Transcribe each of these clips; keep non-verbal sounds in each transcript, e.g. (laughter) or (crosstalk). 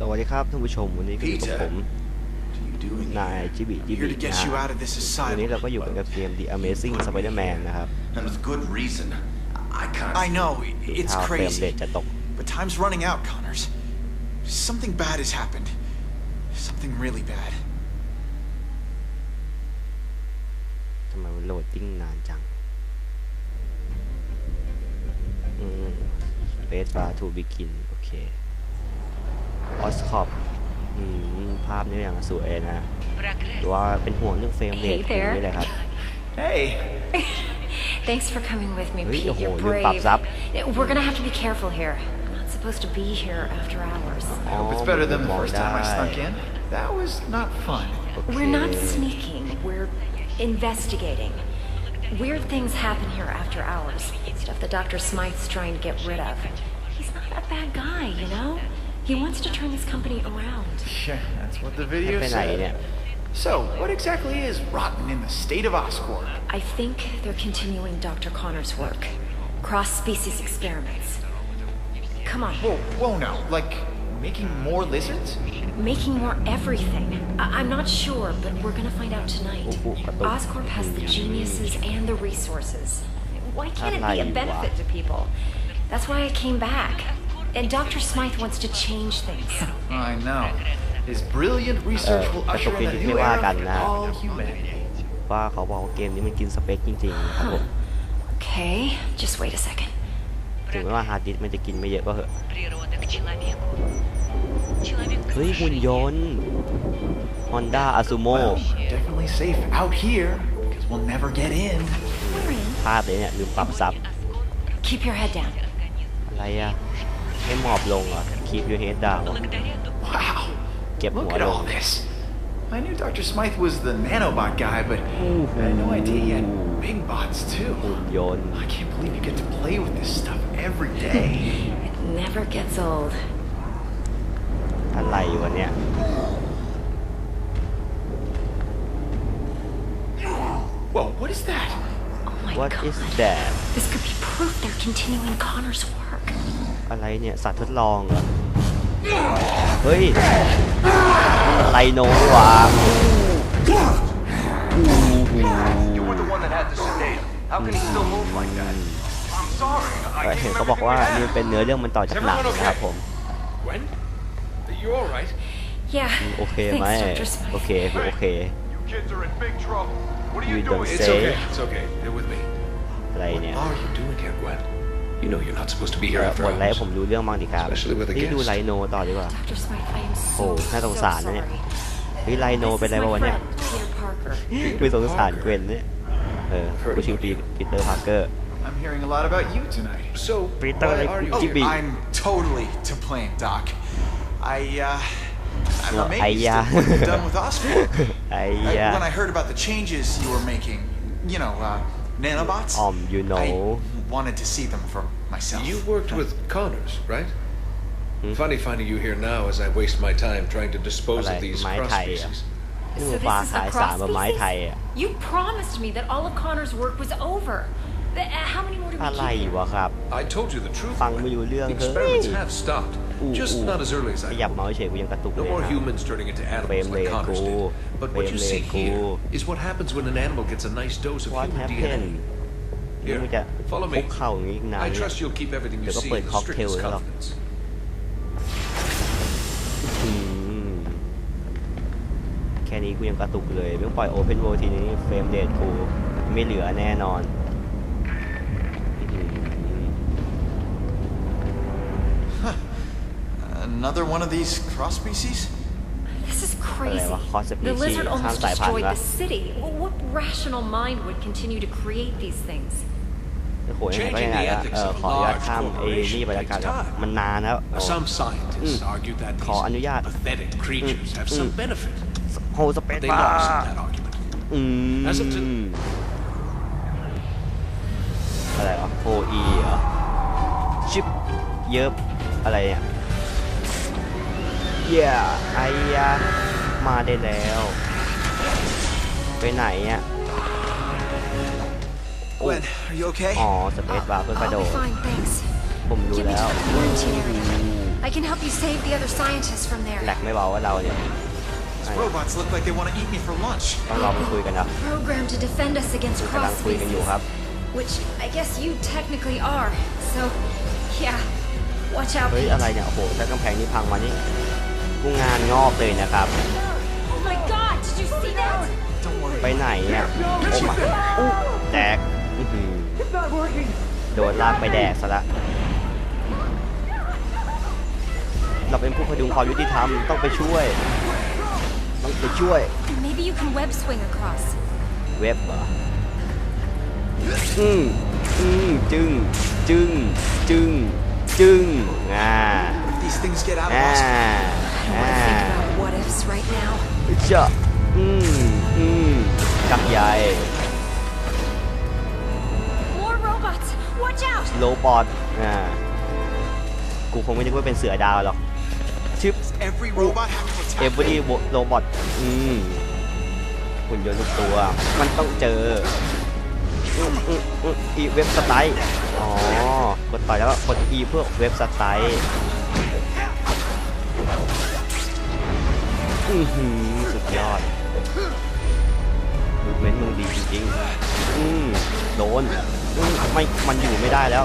สวัสดีครับท่านผู้ชมวันนี้ก็อยู่กับผม What are you doing นาย here? จิบิ I'm จิบิ here to get you นะ out of this วันนี้ asylum. เราก็อยู่กันกับเกม The Amazing Spider-Man นะครับ And with good reason. I can't. I know, ดู it's ท่าเฟรมเรท crazy. จะตก But time's running out, Connors. Something bad has happened. Something really bad. ทำไมมันโหลดติ้งนานจังอืม Space Bar to begin โอเค ออสคอปอืม ภาพนี้อย่างสวยนะหรือว่าเป็นห่วงเรื่องเฟรมเรท Hey there. นี่แหละครับ Hey, (laughs) Thanks for coming with me, Hey, Pete. You're oh, you're brave. pops up. We're gonna have to be careful here. I'm not supposed to be here after hours. I hope it's Oh, better than the my first time I God. snuck in. That was not fun. โอเค We're not sneaking. We're investigating. Weird things happen here after hours. Stuff that Dr. Smythe's trying to get rid of. He's not a bad guy, you know? He wants to turn this company around. Yeah, that's what the video said. So, what exactly is rotten in the state of Oscorp? I think they're continuing Dr. Connor's work. Cross-species experiments. Come on. Whoa, whoa now. Like, making more lizards? Making more everything. I- am not sure, but we're gonna find out tonight. Oscorp has the geniuses and the resources. Why can't it be a benefit to people? That's why I came back. And Dr. Smythe wants to change things. I know. His brilliant research will uh, usher in a new era for all humanity. ว่าเขาบอกเกมนี้มันกินสเปคจริงๆนะครับผม Okay just wait a second ถึงแม้ว่าฮาร์ดดิสมันจะกินไม่เยอะก็เหอะเฮ้ยหุ่นยนต์ Honda Azumo definitely safe out here because we'll never get in พลาดเลยเนี่ยลืมปรับซับ Keep your head down อะไรอะ Keep your head down Wow เก็บหัวลง I knew Dr. Smythe was the nanobot guy, but I had no idea he had big bots too. I can't believe you get to play with this stuff every day. it never gets old. อะไรวะเนี่ย Whoa, what is that? Oh my what God. What is that? This could be proof they're continuing Connor's อะไรเนี่ยสัตว์ทดลองเหรอเฮ้ยไลโนนี่หวะ You were the one that had to sedate him. How can he still move like that? I'm sorry. เอ่อ I เห็น can't เขาบอกว่านี่เป็นเนื้อเรื่องมันต่อจากหนังนะครับผม Gwen? You all right? Yeah. โอเคไหม Thanks, Dr. โอ Smythe. เคโอเค You kids are in big trouble. What are You you, don't doing? say. It's okay. It's okay. They're with me. อะไรเนี่ย What are you doing here, Gwen? You know you're not supposed to be เอ่ here อ after หมดแล้ว hours. ผมรู้เรื่องบ้างดีครับ Especially with a นี่ดู guest. ไลโนต่อดีกว่า Dr. Smythe, I am so, โอ้น่าสง so สารนะเนี่ย sorry. เฮ้ยไลโน This เป็น is อะไร my บ้างวะเนี่ย friend, Peter Parker. ดูสงสารเกวนเนี่ย เออกูชื่อปีปีเตอร์พาร์เกอร์ I'm hearing a lot about you tonight. So, Peter, why like, are you oh, here? Jimmy. I'm totally to blame, Doc. I, uh, I'm No, amazed I, uh, at what you've done with Oscorp. ไอ้ I- ยา when I heard about the changes you were making, you know, uh, nanobots, Um, you know. I wanted to see them for myself. You worked with Connors, right? Hmm? Funny finding you here now as I waste my time trying to dispose of Like these my cross Thai, species. นี่ So มัน this ปลา is ขาย a สารแบบไม้ไทย cross อะ species? You promised me that all of Connor's work was over. The- uh, How many more do we อะไร keep? วะครับ I told you the truth. ฟัง Gwen. ไม่รู้เรื่อง The เฮ้ย experiments have stopped, อู้ just อู้ not as early as ข I ยับ hoped. เมาส์เฉยกูยังกระตุก No เลย more ครับ humans turning into animals Frame like rate Connors cool. did. But what you Frame see rate here cool. is what happens when an animal gets a nice dose of What human happened DNA. นี่ Here, มันจะ follow คุก me. เข่าอย่างนี้อีกนาน I เนี่ย trust you'll keep everything you ดี๋ยวก็ see เปิด in the ค็อกเทล strictest แล้วหรอก confidence. อืมแค่นี้กูยังกระตุกเลยเพิ่งปล่อยโอเพนโวทีนี้เฟรมเดทกูไม่เหลือแน่นอนอืม Another one of these cross species? This is crazy. Whatever, cross The species, lizard almost ข้ามสายพันธุ์ destroyed วะ the city. Wh- What rational mind would continue to create these things? โอ้โหยังไงก็ยังไงอะเออขออนุญาตข้ามไอ้นี่ไปแล้วกันครับมันนานแล้วโอ้ Some scientists argued that ขออนุญาต these pathetic creatures have some benefit. โฮสเปซ They บ้า lost in that argument. อืม As of to- อะไรวะโอเอเหรอชิปเยิบอะไรเนี่ย เย่ไอ้ยามาได้แล้ว ไปไหนอะ Gwen, are you okay? อ๋อสเปซบาร์เพื่อกระ I'll โด be ด fine, thanks. ผมรู้ Get me แล้ว to the quarantine area. I can help you save the other scientists from แหล there. กไม่เบาว่าเราเนี่ย These robots look like they want to eat me for lunch. ต้องรอไปคุยกันนะ Programmed to defend us against กำลัง cross คุยกันอยู่ species. ครับ Which I guess you technically are. So, yeah. Watch out, เฮ้ย Pete. อะไรเนี่ยโอ้โหถ้ากำแพงนี้พังมานี่ กูงานงอกเลยนะครับ Oh my god, did you see that? Don't worry. ไปไหนเนี่ยโอ้มาอู้แตกอื้อหือโดนลากไปแดกซะละเราเป็นผู้พดุงความยุติธรรมต้องไปช่วย ต้องไปช่วย Maybe you can web swing across. เว็บเหรออืมอืมจึงจึงจึงจึงอ่า If these things get out of อ่า hospital, I อ่า want to think about what ifs right now. เจ้าอืมอืมจักใหญ่ More robots! Watch out! โลบอทอ่ากูคงไม่นึกว่าเป็นเสือดาวหรอกชึบ every robot have to เอ attack เวอรี่โรบอทอืมหุ่นยนต์ทุกตัว มันต้องเจออืมอืมอืมอีเว็บสไตล์อ๋อกดต่อยแล้วก็กด E เพื่อเว็บสไตล์ อือหือสุดยอดมูเมนต์มึงดีจริงๆอืมโดนอืมไม่ มันอยู่ไม่ได้แล้ว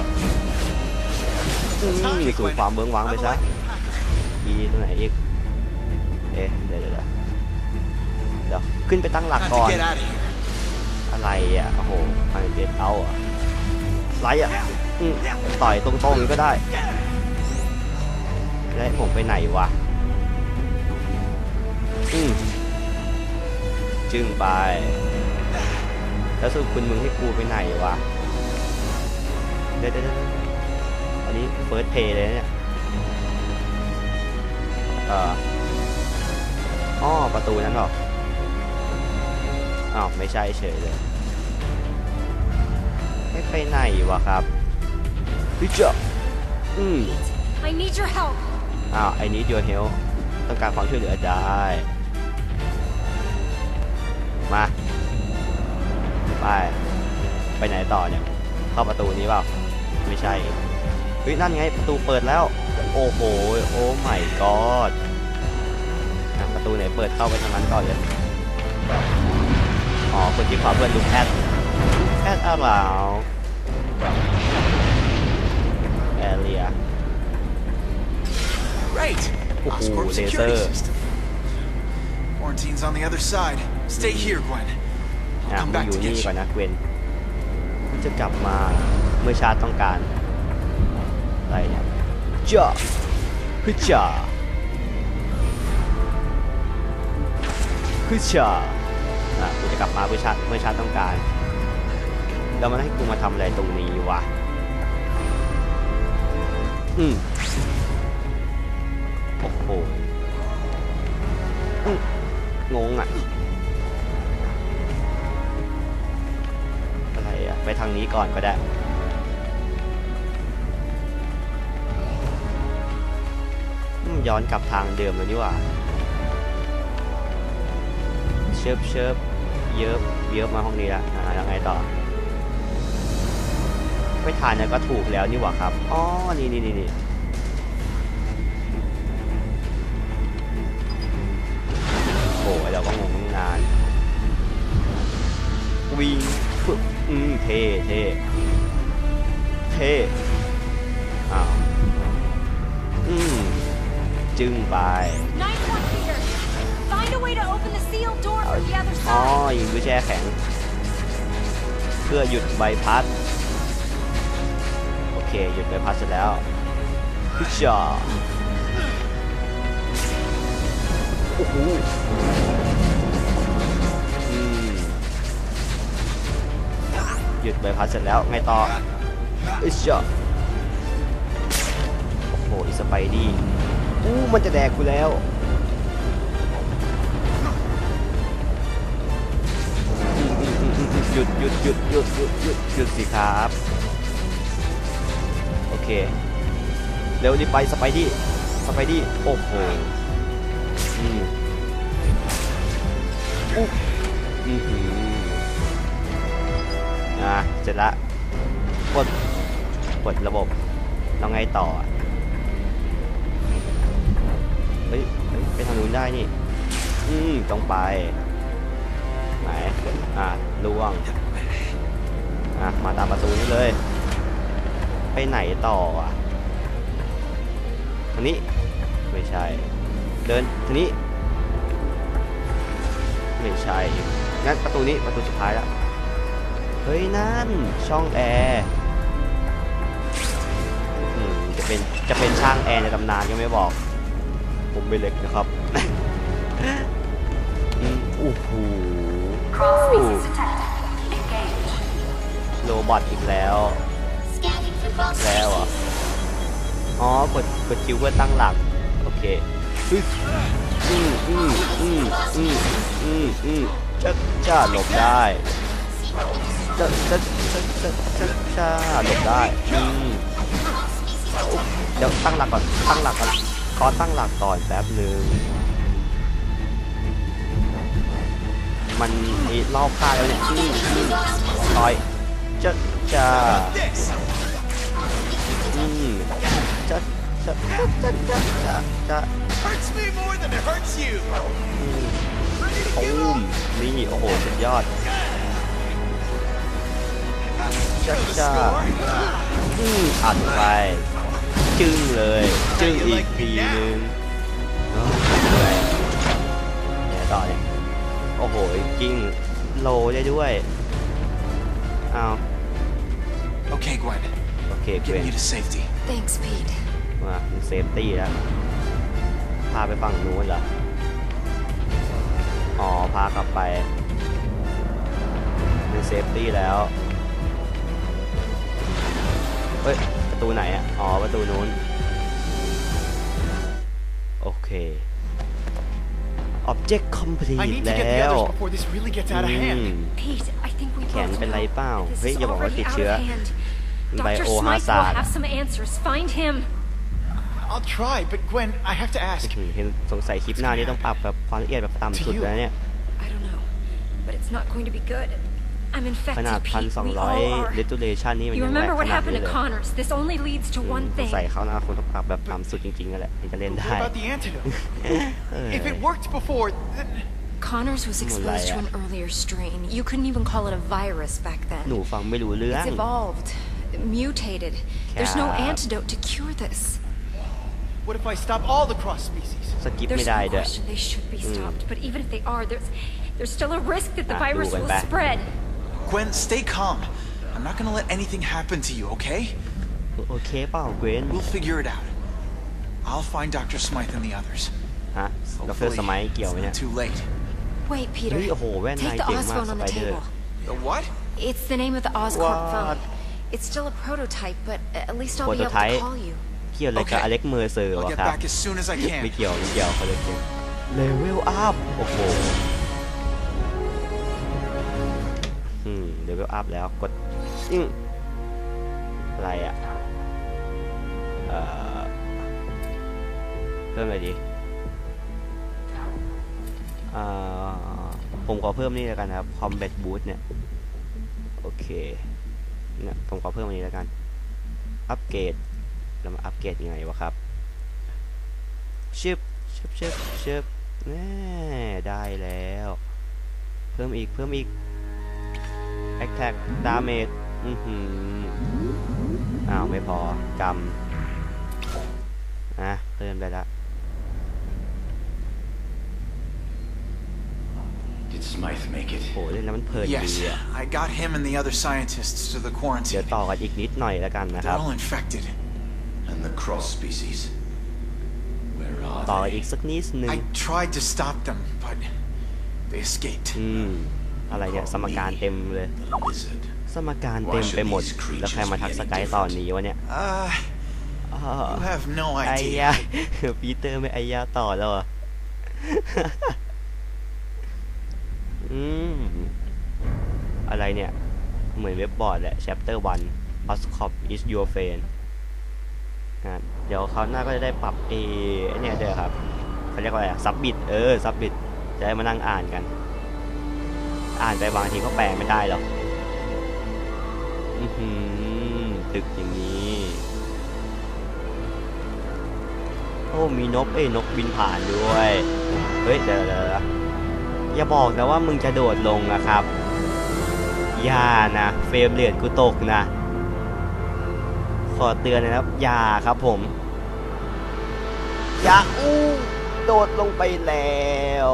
อืมสู่ความเบื้องว้างไปซะอีตรงไหนอีก เอ๊ะเดี๋ยวเดี๋ยวเดี๋ยวขึ้นไปตั้งหลักก่อน อะไรอะ โอ้โหพันเจ็ดเอาอะไรอะอืมต่อยตรงๆก็ได้ แล้วผมไปไหนวะ จึงไป แล้วสรุปคุณมึงให้กูไปไหนวะเดี๋ยวเดี๋ยวเดี๋ยวอันนี้เฟิร์สเพย์เลยนะเนี่ย เอ่ออ้อประตูนั้นเหรอ อ้าว ไม่ใช่เฉยเลยไม่ไปไหนวะครับพี่เจ้าอืม I need your help! อ้าว I need your help ต้องการความช่วยเหลือได้ ไปไปไหนต่อเนี่ย เข้าประตูนี้เปล่า ไม่ใช่เฮ้ยนั่นไงประตูเปิดแล้ว โอ้โห โอ้ my god อะประตูไหนเปิดเข้าไปทางนั้นก่อนเลย อ๋อคนที่ขวาเพื่อนลูกแอดลูกแอดอะไรแอเรีย Great. Ooh, Oscorp security laser. system. Quarantine's on the other side. Stay here, Gwen. อะ I'll come มึง back อยู่ to นี่ get ก่อน you. นะเกวนมึงจะกลับมาเมื่อชาติต้องการอะไรเนี่ยจ้าฮึจ้าฮึจ้าอะกูจะกลับมาเมื่อชาติเมื่อชาติต้องการแล้วมันให้กูมาทำอะไรตรงนี้วะอืมโอ้โห ก่อนก็ได้ย้อนกลับทางเดิมแล้วนี่หว่า เชิบเชิบเยิบเยิบมาห้องนี้ละอ่าแล้วไงต่อ ไม่ทานเนี่ยก็ถูกแล้วนี่หว่าครับ อ๋อ นี่นี่นี่นี่โอ้ยเราก็งงตั้งนานวิ่ง อืมเท่เท่เท่อ้าวอืมจึงไป Nice one, Peter! Find a way to open the sealed door from the other อ๋อ side! ยิงด้วยแช่แข็ง เพื่อหยุดใบพัด โอเค หยุดใบพัดเสร็จแล้วพิชาโอ้โห หยุดใบพัดเสร็จแล้วไงต่ออิชาโอ้โหอีสไปดี้อู้มันจะแดกกูแล้วหยุดหยุดหยุดหยุดหยุดหยุดหยุดสิครับโอเคเร็วรีบไปสไปดี้สไปดี้โอ้โหอืมอุ๊บอือ เสร็จละกดกดระบบแล้วไงต่ออะไปทางนู้นได้นี่ อืมต้องไป ไหน อะล่วง อะ มาตามประตูนี้เลย ไปไหนต่ออะทางนี้ ไม่ใช่ เดินทางนี้ ไม่ใช่ งั้นประตูนี้ประตูสุดท้ายแล้ว เฮ้ยนั่น ช่องแอร์จะเป็นจะเป็นช่างแอร์ในตำนานก็ไม่บอก ผมไม่เล็กนะครับอืมโอ้โห Crawl species detected. Engage. โรบอทอีกแล้วแล้วอะอ๋อกดกดคิวเพื่อตั้งหลัก โอเคอืมอืมอืมอืมอืมอืมจะจะหลบได้ จะจะจะจะจะจะหลบได้อืมอุ๊บเดี๋ยวตั้งหลักก่อน ตั้งหลักก่อน ขอตั้งหลักก่อนแป๊บหนึ่งมันมีรอบค่ายแล้วเนี่ยอืมอืมคอยจะจะอืมจะจะจะจะจะจะจะ Hurts me more than it hurts you. อืมตูมนี่โอ้โหสุดยอด จะจะอืมอัดไป จึ้งเลย จึ้งอีกทีนึงเอ้าเหนื่อยเนี่ยต่อเนี่ยโอ้โหกิ้งโลได้ด้วยอ้าว Okay, Gwen. โอเคเกวน Getting you to safety. Thanks, Pete. มามันเซฟตี้แล้ว พาไปฝั่งนู้นเหรอ อ๋อ พากลับไปเป็นเซฟตี้แล้ว เฮ้ย ประตูไหนอะ อ๋อ ประตูนู้น โอเค Object complete I need to แล้ get the ว others before this really gets out of อื hand. ม Pete, I think we แขน both เป็นไร know เปล่า this เฮ้ย is อย่าบอกว่า already ติด out เชื้อ of hand. ไบ Dr. โอฮา Smythe ซา will ร์ด have some answers. Find him. I'll try, but Gwen, I have to ask. เห็นสงสัยคลิปหน้านี้ต้องปรับแบบความละเอียดแบบต่ำสุดแล้วเนี่ย I don't know, but it's not going to be good. I'm ข infected, นาด Pete. We all 1,200 are. restoration นี่มัน You ยังแหวก remember ข what นาด happened นี้ to เลย Connors? This only leads to อืม one สง thing. สัยเขานะคงต้องปรับแบบต่ำสุดจริงๆนั่นแหละถึงจะเล่น What ได้ (laughs) about the antidote? เออ If it worked before, then... Connors was exposed to Malaya. an earlier strain. You couldn't even call it a virus back หนู then. ฟังไม่รู้เรื่อง It's evolved, mutated. There's no Cap. antidote to cure this. What if I stop all the cross species? สกิป There's ไม่ได้ no ด้วย question they should be stopped. But even if they are, there's there's still a risk that the Ah, virusดูกัน will ไป spread. Gwen, stay calm. I'm not gonna let anything happen to you, okay? Okay, เปล่า Gwen We'll figure it out. I'll find Dr. Smythe and the others. ฮะดรสมัยเกี่ยวไหมเนี่ย Too late. Wait, Peter. Take the เจ๋งมาก on the table. The what? It's the name of the Oscorp phone. It's still a prototype, but at least I'll be able to call you. Okay. I'll get back as soon as I ไม่ can. เกี่ยวไม่เกี่ยวเขาเลยเกี่ยวเลเวลอัพโอ้โห วลอัพแล้วกดอืมอะไรอะเอ่อเพิ่มอะไรดีเอ่อผมขอเพิ่มนี่แล้วกันนะครับ combat boost เนี่ย โอเคเนี่ยผมขอเพิ่มอันนี้แล้วกัน อัปเกรดแล้วมาอัปเกรดยังไงวะครับชึบชึบชึบชึบแน่ได้แล้ว เพิ่มอีกเพิ่มอีก attack damage อือหืออ้าว ไม่พอกำอ่ะเพิ่มได้ละ Did Smythe make it? โหเล่นแล้วมันเพลินดี Yes, อ่ะ I got him and the other scientists to the เดี๋ยว quarantine. ต่อกันอีกนิดหน่อยแล้วกันนะค They're รับ all infected. And the cross species? Where ต่อ are กันอี they? กสักนิดหนึ่ง I tried to stop them, but they escaped. อืม อะไรเนี่ยสมการเต็มเลย The lizard. สมการเต็มไปหมด แล้วใครมาทักสกายตอนนี้วะเนี่ย Uh, อ้อ you have no ไอ้ idea. ยาปีเตอร์ไม่ไอ้ยาต่อแล้วเหรออืมอะไรเนี่ย เหมือนเว็บบอร์ดแหละ chapter 1 Oscorp is your friend อะเดี๋ยวคราวหน้าก็จะได้ปรับเอไอ้เนี่ยด้วยครับเขาเรียกว่าอะไรซับบิดเออซับบิดจะได้มานั่งอ่านกัน อ่านไปบางทีก็แปลไม่ได้หรอกอือตึกอย่างนี้ โอ้มีนกเอ้ยนกบินผ่านด้วย เฮ้ยเดี๋ยวเดี๋ยวเดี๋ยวอย่าบอกนะว่ามึงจะโดดลงนะครับ อย่านะ เฟรมเรทกูตกนะ ขอเตือนนะครับ อย่าครับผม อย่าอู้โดดลงไปแล้ว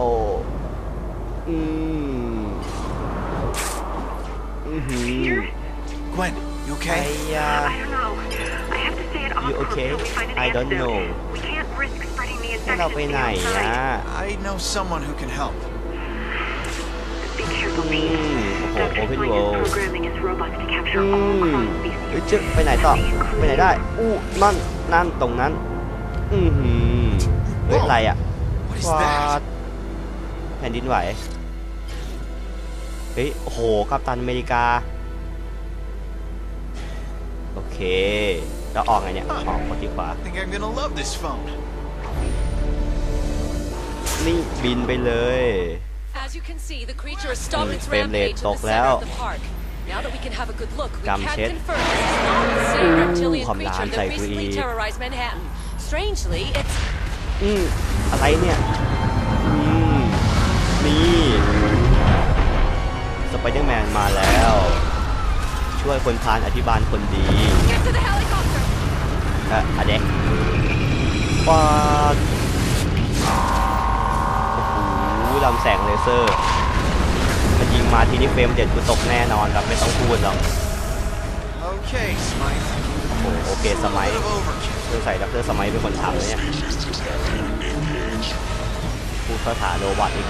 อืม อือหือ Gwen, you ไอ้ okay? ยา I don't know. I have to stay at You Oslo okay? until we find an I don't antidote. know. We can't risk spreading the ให้เรา infection ไป to ไหน the อะ outside. I know someone who can help. Be careful, อื Pete. มโอ้โห Dr. Open Smythe World is programming his robots to อื capture all ม cross เฮ้ย species. จะไปไหนต่อ ไปไหนได้ อู้นั่น นั่น ตรงนั้น อือหือเฮ้ย อะไรอะ What is วา that? ดแผ่นดินไหว เฮ้ยโอ้โหกัปตันอเมริกา โอเคเราออกไงเนี่ยออกกดที่ขวา I think I'm gonna love this phone. นี่บินไปเลย As you can see, the creature has stopped its Frame rate rampage in ต the ก center แล้ว of the park. Now that we can have a good look, we กำ can เช็ด confirm this is not the same reptilian ความร้าน creature ใส่ that กูอี recently ก terrorized Manhattan. Strangely, it's อืมอะไรเนี่ย ไปเดอร์แมนมาแล้ว ช่วยคนพานอธิบาลคนดี get to the helicopter. อะอะเด็กปาดโอ้โหลำแสงเลเซอร์มันยิงมาทีนี้เฟรมเด็ดกูตกแน่นอนครับไม่ต้องพูดหรอก Okay, Smythe. โอ้โหโอเคสมัย A bit of overkill. เพื่อใส่ดรสมัยเป็นคนทำเลยเนี่ยพูดภาษาโรบอทอีก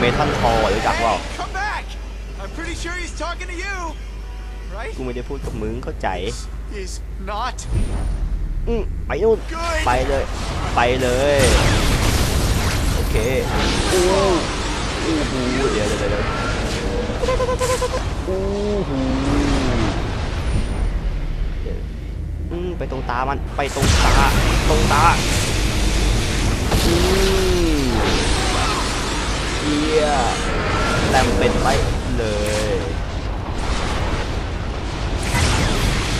เมทัลคอรู้จักเปล่า Hey, come back! I'm pretty sure he's talking to you, right? กูไม่ได้พูดกับมึงเข้าใจ He's not อืมไปนู่น good. ไปเลย ไปเลย โอเคอู้อู้หูเดี๋ยวเดี๋ยวเดี๋ยวอู้หูอืมไปตรงตามัน ไปตรงตา ตรงตาอืม เกียแต้มเป็นไปเลย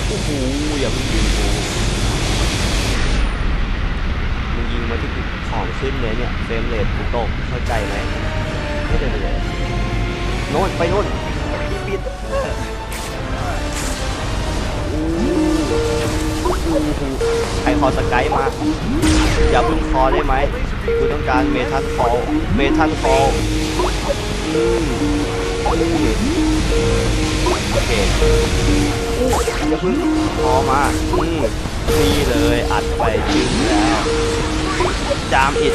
โอ้โหอย่าเพิ่งยิงกูมึงยิงมาที่ของขึ้นเลยเนี่ยเฟรมเรทกูตกเข้าใจไหมไม่ได้เลยโน่นไปโน่นที่ปิดใครคอสกายมา อย่าพึ่งคอได้ไหม กูต้องการเมทัลคอลเมทัลคอลโอเคอู้อย่าเพึ่งคอมาอืมนี่เลยอัดไปจึงแล้วดามอิด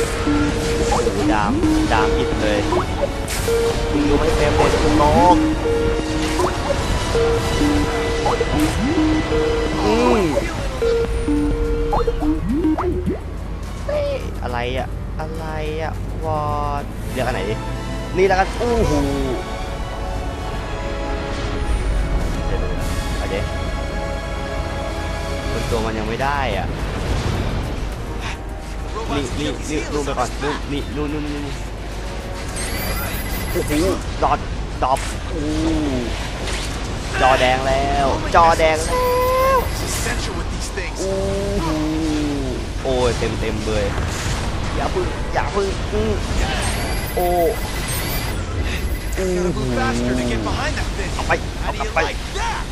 ดามดามอิดเลยมึงดูไม่เต็มเลยคุณโลกอืมเฮ้อะไรอะ อะไรอะวอดเรียกอันไหนดินี่แล้วกันอู้หูเดี๋ยวๆเอาเดี๋ยวบนตัวมันยังไม่ได้อะ นี่ Robots นี่ kill นี่ seals นู่นไป on ก่อน his นู่น back. นี่นู่นนู่นนู่นโอ้โหดอดดอบอู้จอแดงแล้ว จอแดงแล้ว It's essential with these things. อู้หูโอ้ยเต็มเต็มเลย อย่าพึ่งอย่าพึ่งอื้อโอ้อู้ Gotta หู move faster to get behind that thing. เอาไปเอา How do กลับ you ไป like that?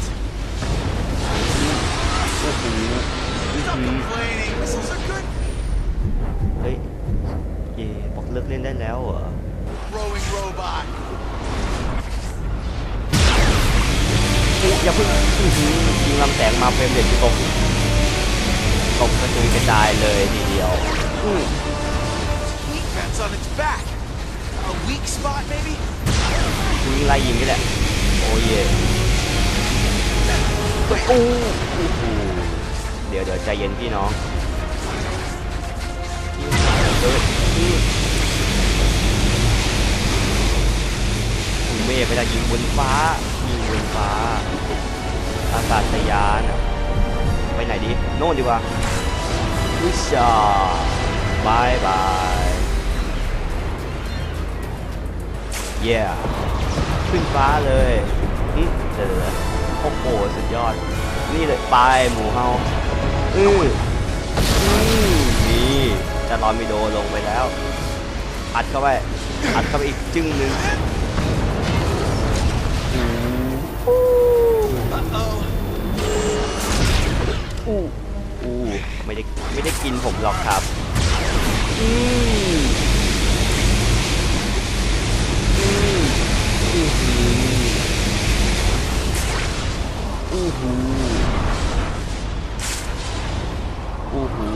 โอ้โหอื้อ Stop หือ complaining. Missiles are good. เฮ้ยเย่บอกเลิกเล่นได้แล้วเหรอ Throwing robot. อุ๊ยอย่าเพิ่งอื้อหือยิงลำแสงมาเฟรมเด็ดตกตกกระจุยกระจายเลยทีเดียว อื้ what's on its back. A weak spot, maybe? กูยิงไล่ยิงนี่แหละโอ้ย่เฮ้ยอู้อู้หูเดี๋ยวเดี๋ยวใจเย็นพี่น้องเฮ้ยอื้อเมฆเวลายิงบนฟ้ายิงบนฟ้า อากาศยานะไปไหนดี โน่นดีกว่าวิชาบายบาย เย้ขึ้นฟ้าเลยอืมเดี๋ยวโอ้โหสุดยอด นี่เลยไปหมูเฮาอืออืมนี่จะลอมิโดลงไปแล้ว อัดเข้าไป อัดเข้าไปอีกจึ้งหนึ่งอู้อู้ไม่ได้ไม่ได้กินผมหรอกครับ อือื อื้หืออู้หูอู้หู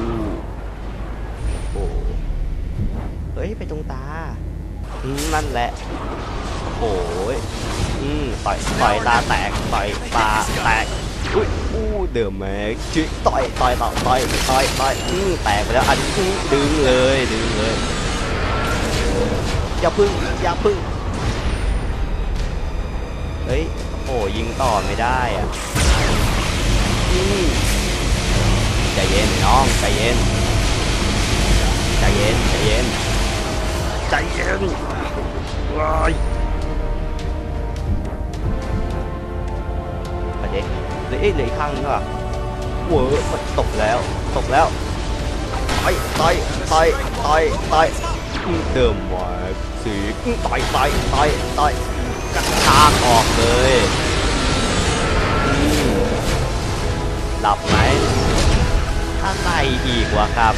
โอ้เฮ้ย ไปตรงตาอืมนั่นแหละ โอ้ยอืมต่อยต่อยตาแตก ต่อยตาแตกอุ้ยอู้เดิมแม็กจิต่อยต่อยต่อยต่อยต่อยต่อยอืมแตกไปแล้วอันนี้ดึงเลยดึงเลยอย่าพึ่งอย่าพึ่ง ฮ้ย โอ้ยิงต่อไม่ได้อะอืมใจเย็นน้องใจเย็นใจเย็นใจเย็นใจเย็นว้ายประเด็นเหลือเอ๊ะเหลืออีกข้างนึงอะเวอร์มันตกแล้ว ตกแล้วต่อยต่อยต่อยต่อยต่อยอืมเดิมว่าสีอืมต่อยต่อยต่อยต่อยกระชากออกเลยหลับไหมอะไรอีกวะครับ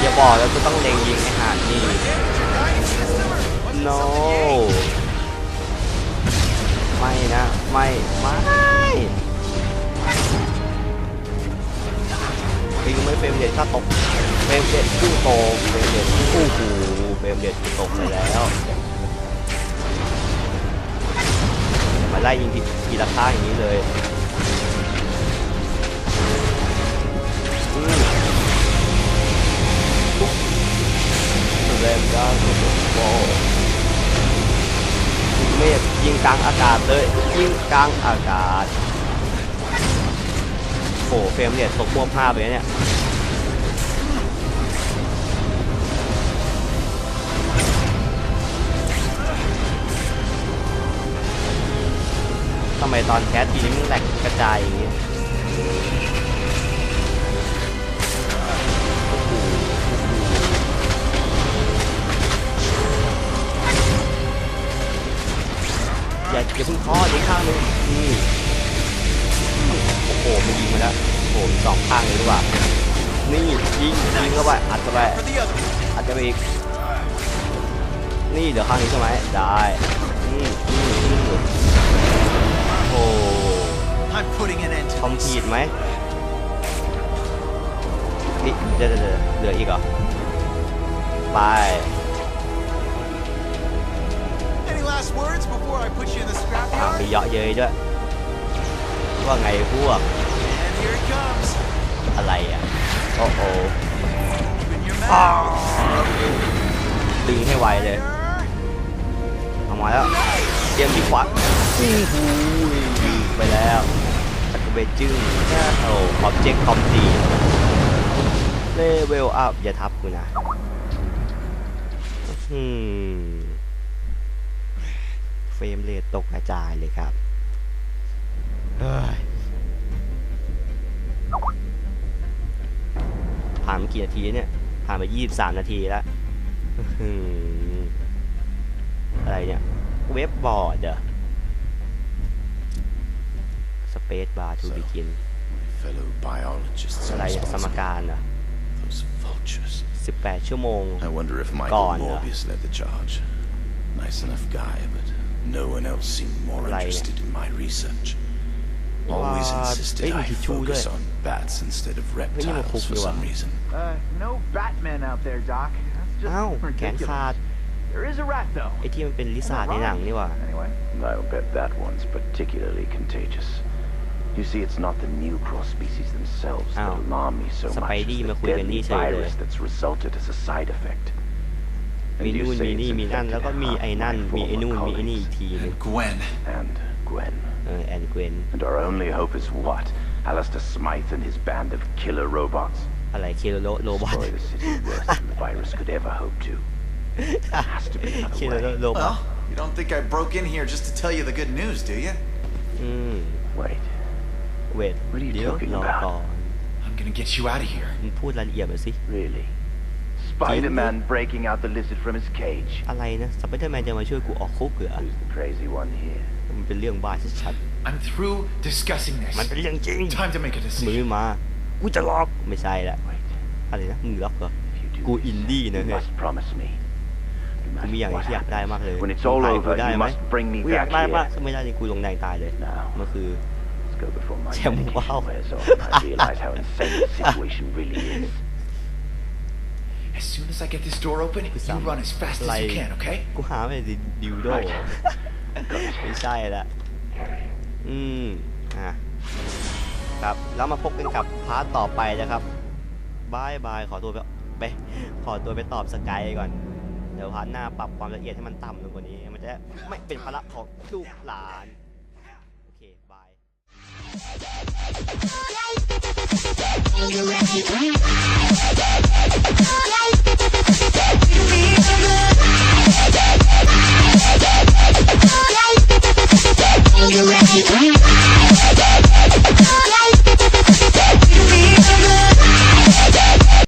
อย่าบอกแล้วก็ต้องเล็งยิงไอ้หาดนี่ no ไม่นะ ไม่ ไม่ปิงไม่เฟรมเดทถ้าตกเฟรมเดทพุ่โตเฟรมเดทโอ้โหเฟรมเดทตกไปแล้ว ไล่ยิงทีทีละข้างอย่างนี้เลยอืมแรงก้าวโอ้เมฆยิงกลางอากาศเลย ยิงกลางอากาศโอ้เฟรมเนี่ยตกม่วงภาพไปเนี่ย ทำไมตอนแคสทีนี้มันแหลกกระจายอย่างนี้อย่าอย่าเพิ่งท้อเดี๋ยวข้างนึงนี่โอ้โหมันยิงมาแล้วโอ้โหสองข้างเลยดีกว่านี่ยิงยิงเข้าไปอัดเข้าไปอัดเข้าไปอีกนี่เดี๋ยวข้างนี้ใช่ไหมได้อืม อืมอืมโอ้ I'm putting an end คอมพีดไหมนี่เดี๋ยวเดี๋ยวเดี๋ยวเหลืออีกเหรอ ไป Any last words before I put you in the อ่า scrapyard? มีเยาะเย้ยด้วย ว่าไงพวก And here it comes. อะไรอะ โอ้โห Open your mouth. ดึงให้ไวเลย เอามาแล้ว เตรียมที่ขวา อื้หูยไปแล้วตะกเบจึ้งโอ้ออบเจกต์คอมตีเลเวลอัพอย่าทับกูนะอืมเฟรมเรทตกกระจายเลยครับเฮ้ยผ่านกี่นาทีเนี่ย ผ่านมา23นาทีแล้วอื้อหืออะไรเนี่ย เว็บบอร์ดเหรอ สเปซบาร์ทูบิกิน Fellow biologists อะไร are อะสม responsible. การเหรอ Those vultures. 18 ชั่วโมง I wonder if Michael Gone, uh. Morbius led the charge. Nice enough guy, but no one else seemed more Right. interested in my research. Always What? insisted Hey, I you two focus there. on bats instead of you reptiles cook for you some are. reason. Uh, no Batman out there, Doc. That's just อ้าว แขน ridiculous. ขาด There is a rat, though. ไอ้ที่มันเป็นลิซ่าในหนังนี่หว่า Anyway. I'll bet that one's particularly contagious. You see, it's not the new cross species themselves Ow. that alarm me so much Spidey as the มาคุยกัน deadly นี่เฉยเลย virus that's resulted as a side effect. มี And you นู่น say มี it's นี่มีนั่น infected แล้วก็มีไอ้นั่น half my มีไอ้นู่น former มีไอ้นี่อีก colleagues. ทีนึง And Gwen. And Gwen. เออแอนเกวน And our only hope is what? Alistair Smythe and his band of killer robots? อะไรเคโรโรบอท Destroy the city worse than the virus could ever hope to. There has to be เค another โร way. โรบอท Well, you don't think I broke in here just to tell you the good news, do you? อืม Wait. เวท What are you เดี๋ยว talking รอ about? ก่อน I'm gonna get you out of here. มึงพูดรายละเอียดมาสิ Really? Spider-Man breaking out the lizard from his cage. อะไรนะสไปเดอร์แมนจะมาช่วยกูออกคุกเหรอ Who's the crazy one here? มันเป็นเรื่องบ้าชัด I'm through discussing ๆ this. มันเป็นเรื่องจริง Time to make a มึง decision. ไม่มา กูจะล็อก ไม่ใช่ละ Wait. อะไรนะ มึงล็อกเหรอ If you do Go this, indie you นะเฮ้ย must promise me. No กูมีอย่าง matter ที่อยาก what ได้มากเลย happens, when it's มึง all ถ่ายกู over, ได้ you ไหม must bring me กูอยาก back ได้มาก here. ถ้าไม่ได้นี่กูลงแดงตายเลย Now, มันคือ let's go before my Damn, medication wow. wears off and I realize how insane the situation really is. As soon as I get this door open, you Sam, run as fast as like- you can, okay? กูหาไม่ได้ดิวโด Right. ไม่ใช่ละอืม อะ ครับ แล้วมาพบกันกับพาร์ทต่อไปนะครับบายบาย ขอตัวไปไป ขอตัวไปตอบสกายก่อน เดี๋ยวพาร์ทหน้าปรับความละเอียดให้มันต่ำลงกว่านี้ มันจะไม่เป็นภาระของลูกหลานโอเคบาย Are you ready?